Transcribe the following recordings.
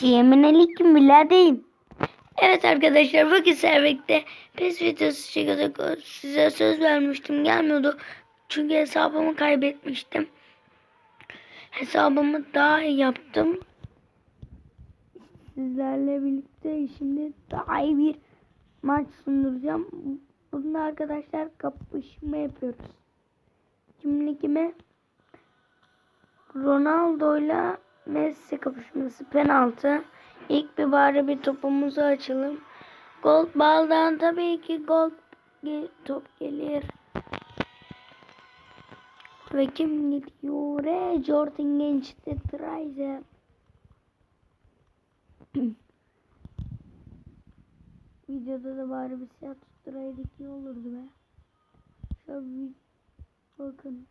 Yemin aleyküm biladeyim. Evet arkadaşlar bugün servekte PES videosu çekiyorduk. Size söz vermiştim gelmiyordu. Çünkü hesabımı kaybetmiştim. Hesabımı daha iyi yaptım. Sizlerle birlikte şimdi daha iyi bir maç sunduracağım. Bunda arkadaşlar kapışma yapıyoruz. Kimli kime? Ronaldo'yla Messi kapışması penaltı. İlk bir bari bir topumuzu açalım. Gol baldan tabii ki gol ge- top gelir. Ve kim gidiyor? E, Jordan Genç'te Trice. Videoda da bari bir siyah tutturaydık iyi olurdu be. Şöyle bir bakın.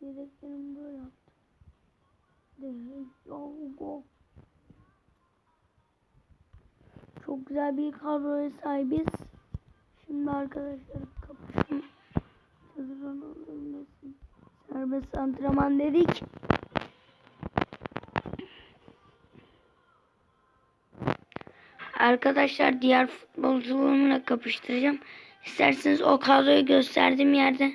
Yedeklerim böyle yaptı. De, yo, go. Çok güzel bir kadroya sahibiz. Şimdi arkadaşlar kapışın. Hazırlan ölmesin. Serbest antrenman dedik. Arkadaşlar diğer futbolcularımla kapıştıracağım. İsterseniz o kadroyu gösterdiğim yerde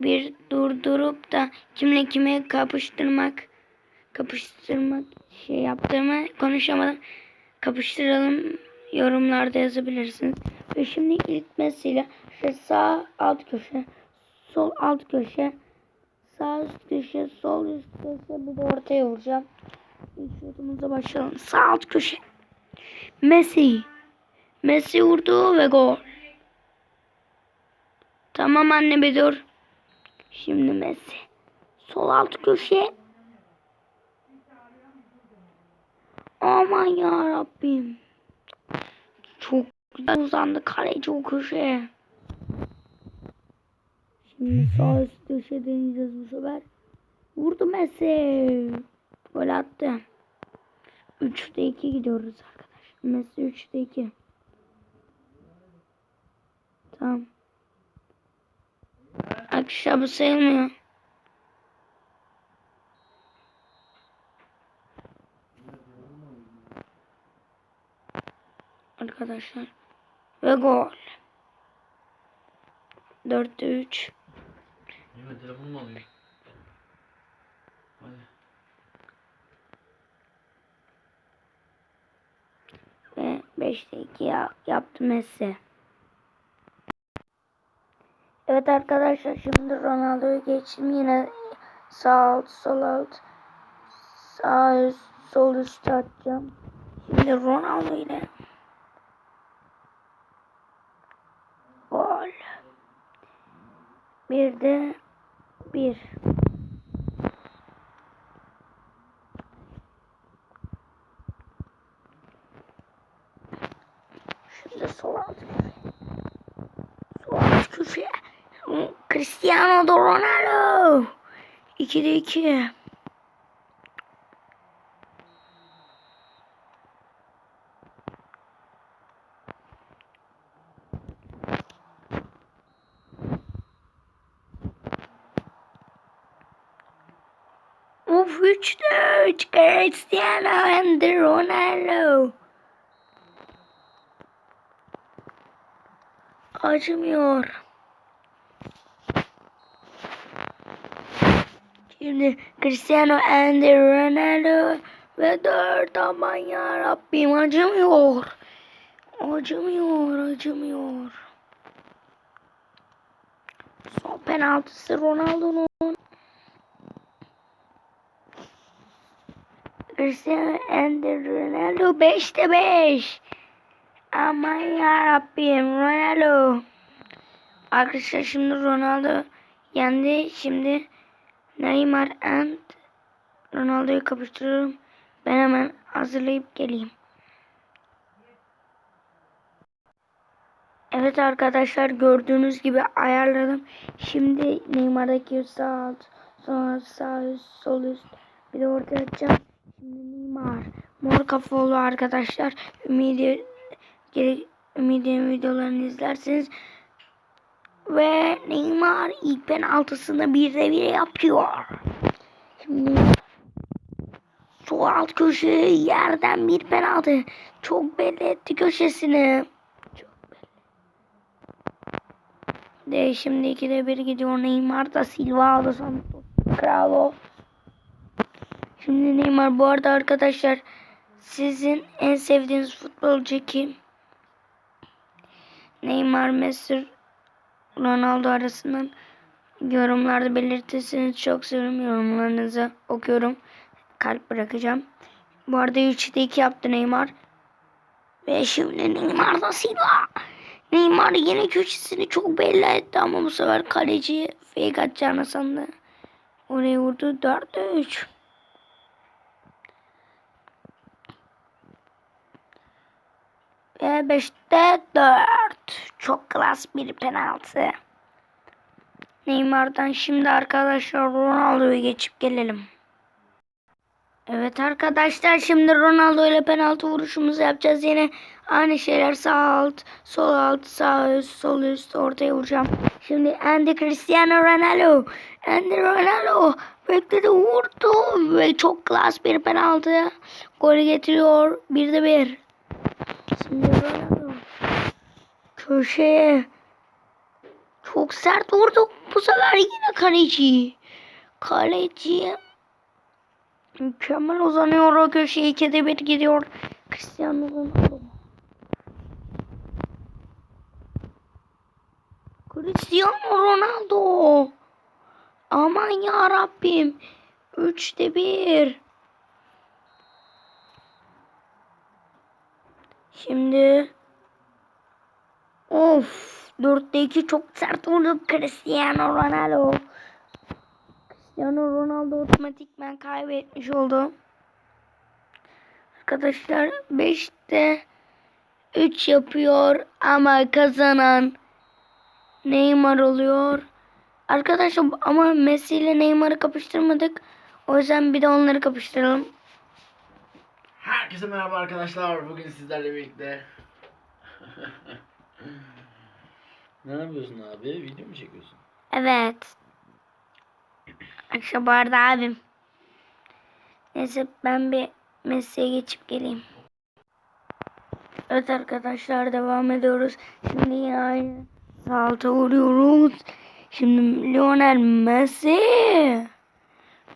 bir durdurup da kimle kime kapıştırmak kapıştırmak şey yaptığımı konuşamadım. Kapıştıralım yorumlarda yazabilirsiniz. Ve şimdi ilk mesela işte sağ alt köşe, sol alt köşe, sağ üst köşe, sol üst köşe bir de ortaya vuracağım. İlk şutumuza başlayalım. Sağ alt köşe. Messi. Messi vurdu ve gol. Tamam anne bir dur. Şimdi Messi. Sol alt köşe. Aman ya Rabbim. Çok güzel uzandı kaleci o köşeye. Şimdi sağ üst köşe deneyeceğiz bu sefer. Vurdu Messi. Gol attı. 3'te 2 gidiyoruz arkadaşlar. Messi 3'te 2. Tamam. Arkadaşlar bu sayılmıyor. Arkadaşlar. Ve gol. 4'te 3. Yine telefonumu alayım. Hadi. Ve 5'te 2 ya, yaptı Messi. Evet arkadaşlar şimdi Ronaldo'yu geçtim. Yine sağ alt, sol alt, sağ üst, sol üst atacağım. Şimdi Ronaldo ile gol. Bir de bir. Şimdi sol alt. Sol alt köşe. Cristiano Ronaldo. 2'de 2. Of 3'te 3 Cristiano and Ronaldo. Acımıyor. Şimdi Cristiano and Ronaldo ve dört aman ya Rabbim acımıyor. Acımıyor, acımıyor. Son penaltısı Ronaldo'nun. Cristiano and Ronaldo 5'te 5. Aman ya Rabbim Ronaldo. Arkadaşlar şimdi Ronaldo yendi. Şimdi Neymar and Ronaldo'yu kapıştırıyorum. Ben hemen hazırlayıp geleyim. Evet arkadaşlar gördüğünüz gibi ayarladım. Şimdi Neymar'daki sağ alt, sonra sağ üst, sol üst bir de ortaya atacağım. Şimdi Neymar mor kafalı arkadaşlar. Ümidi Ümidi'nin videolarını izlerseniz ve Neymar ilk penaltısını bir de bir yapıyor. Şimdi Sol alt köşe yerden bir penaltı. Çok belli etti köşesini. Çok belli. De şimdi ikide bir gidiyor Neymar da Silva da Santos. Bravo. Şimdi Neymar bu arada arkadaşlar sizin en sevdiğiniz futbolcu kim? Neymar, Messi, Ronaldo arasından yorumlarda belirtirseniz çok sevinirim. Yorumlarınızı okuyorum. Kalp bırakacağım. Bu arada 3'te 2 yaptı Neymar. Ve şimdi Neymar da Silva. Neymar yine köşesini çok belli etti ama bu sefer kaleci fake atacağını sandı. Oraya vurdu 4'te 3. Ve 5'te 4. Çok klas bir penaltı. Neymar'dan şimdi arkadaşlar Ronaldo'yu geçip gelelim. Evet arkadaşlar şimdi Ronaldo ile penaltı vuruşumuzu yapacağız. Yine aynı şeyler sağ alt, sol alt, sağ üst, sol üst ortaya vuracağım. Şimdi Andy Cristiano Ronaldo. Andy Ronaldo bekledi vurdu ve çok klas bir penaltı. Golü getiriyor. Bir de bir. Şimdi Ronaldo. Köşeye. Çok sert vurdu. Bu sefer yine kaleci. Kaleci. Mükemmel uzanıyor o köşeye. İkide bir gidiyor. Cristiano Ronaldo. Cristiano Ronaldo. Aman ya Rabbim. Üçte bir. Şimdi Of 4'te 2 çok sert vurdu Cristiano Ronaldo. Cristiano Ronaldo otomatikman kaybetmiş oldu. Arkadaşlar 5'te 3 yapıyor ama kazanan Neymar oluyor. Arkadaşlar ama Messi ile Neymar'ı kapıştırmadık. O yüzden bir de onları kapıştıralım. Herkese merhaba arkadaşlar. Bugün sizlerle birlikte. ne yapıyorsun abi? Video mu çekiyorsun? Evet. Akşam bu arada abim. Neyse ben bir Messi'ye geçip geleyim. Evet arkadaşlar devam ediyoruz. Şimdi yine aynı salta vuruyoruz. Şimdi Lionel Messi.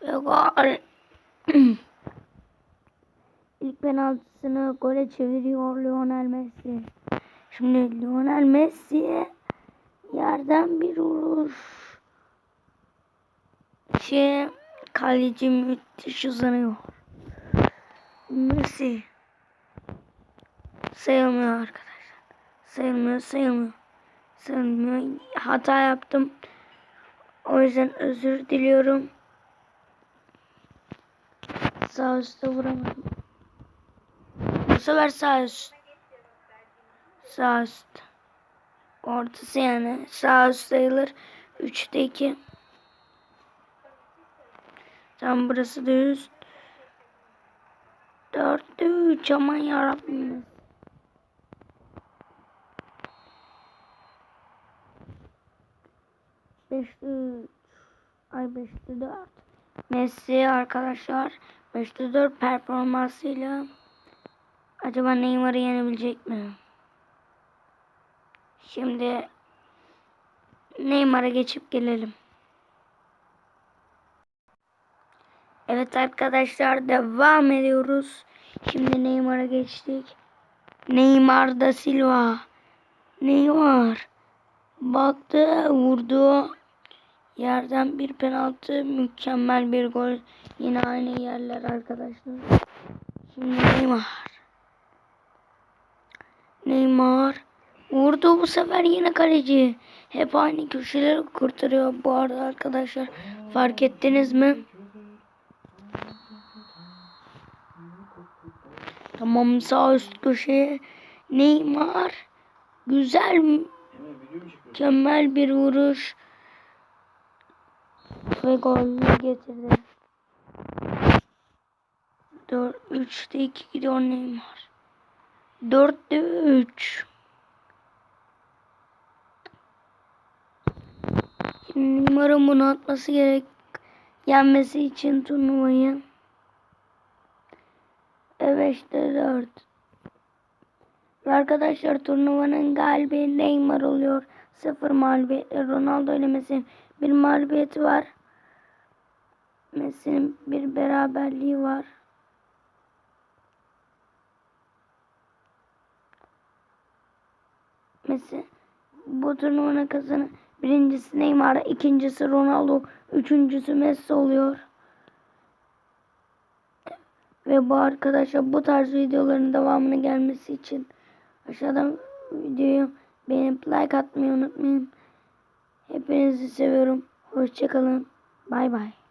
Ve gol. İlk penaltısını gole çeviriyor Lionel Messi. Şimdi Lionel Messi yerden bir vuruş. Şey, kaleci müthiş uzanıyor. Messi. Sayılmıyor arkadaşlar. Sayılmıyor, sayılmıyor. Sayılmıyor. Hata yaptım. O yüzden özür diliyorum. Sağ üstte vuramadım. Bu sefer sağ üst. Sağ üst. Ortası yani. Sağ üst sayılır. 3'te 2. Tam burası da üst. 4'te 3 aman yarabbim. Beşte. Ay beşte dört. Messi arkadaşlar. Beşte dört performansıyla acaba Neymar'ı yenebilecek mi? Şimdi Neymar'a geçip gelelim. Evet arkadaşlar devam ediyoruz. Şimdi Neymar'a geçtik. Neymar da Silva. Neymar. Baktı vurdu. Yerden bir penaltı. Mükemmel bir gol. Yine aynı yerler arkadaşlar. Şimdi Neymar. Neymar. Vurdu bu sefer yine kaleci. Hep aynı köşeleri kurtarıyor bu arada arkadaşlar. Fark ettiniz mi? Tamam sağ üst köşeye Neymar. Güzel mükemmel bir vuruş. Ve golü getirdi. 4 3'te 2 gidiyor Neymar. 4'te 3. Neymar'ın bunu atması gerek. Yenmesi için turnuvayı. 5'te 4. Ve arkadaşlar turnuvanın galibi Neymar oluyor. 0 mağlubiyet. Ronaldo ile Messi'nin bir mağlubiyeti var. Messi'nin bir beraberliği var. Messi bu turnuvanın kazanı birincisi Neymar, ikincisi Ronaldo, üçüncüsü Messi oluyor. Ve bu arkadaşlar bu tarz videoların devamını gelmesi için aşağıdan videoyu beğenip like atmayı unutmayın. Hepinizi seviyorum. Hoşçakalın. Bay bay.